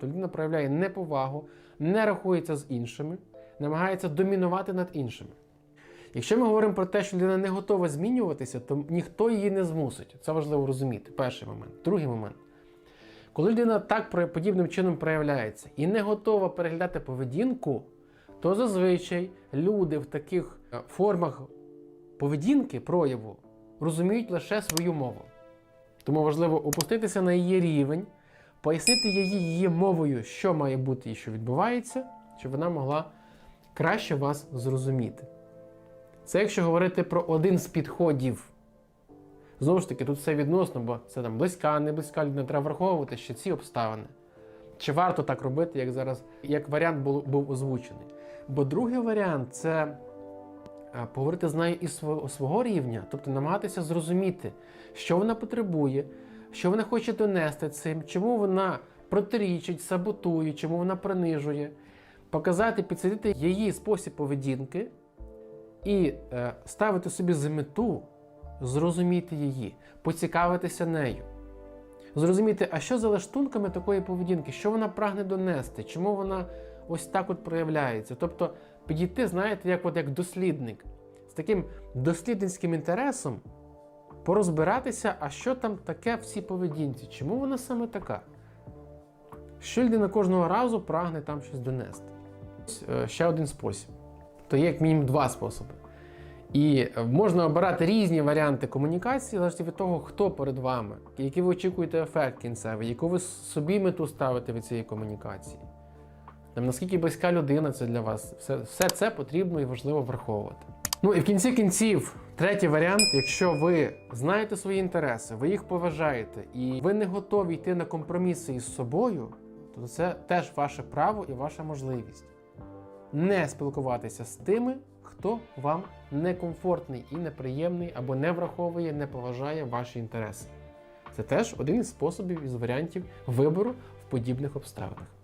то людина проявляє неповагу, не рахується з іншими, намагається домінувати над іншими. Якщо ми говоримо про те, що людина не готова змінюватися, то ніхто її не змусить. Це важливо розуміти. Перший момент. Другий момент. Коли людина так подібним чином проявляється і не готова переглядати поведінку, то зазвичай люди в таких е, формах поведінки, прояву, розуміють лише свою мову. Тому важливо опуститися на її рівень, пояснити її її мовою, що має бути і що відбувається, щоб вона могла краще вас зрозуміти. Це якщо говорити про один з підходів. Знову ж таки, тут все відносно, бо це там близька, не близька людина, треба враховувати ще ці обставини. Чи варто так робити, як зараз, як варіант був, був озвучений? Бо другий варіант це е, поговорити з нею із свого, свого рівня, тобто намагатися зрозуміти, що вона потребує, що вона хоче донести цим, чому вона протирічить, саботує, чому вона принижує, показати, підсвітити її спосіб поведінки і е, ставити собі за мету зрозуміти її, поцікавитися нею. Зрозуміти, а що за лаштунками такої поведінки, що вона прагне донести, чому вона ось так от проявляється. Тобто підійти, знаєте, як, от, як дослідник, з таким дослідницьким інтересом порозбиратися, а що там таке в цій поведінці, чому вона саме така. Що людина кожного разу прагне там щось донести. Е, Ще один спосіб. То є як мінімум два способи. І е, можна обирати різні варіанти комунікації, залежно від того, хто перед вами, який ви очікуєте ефект кінцевий, яку ви собі мету ставите від цієї комунікації. Там, наскільки близька людина це для вас, все, все це потрібно і важливо враховувати. Ну і в кінці кінців, третій варіант, якщо ви знаєте свої інтереси, ви їх поважаєте, і ви не готові йти на компроміси із собою, то це теж ваше право і ваша можливість не спілкуватися з тими, хто вам некомфортний і неприємний, або не враховує, не поважає ваші інтереси. Це теж один із способів із варіантів вибору в подібних обставинах.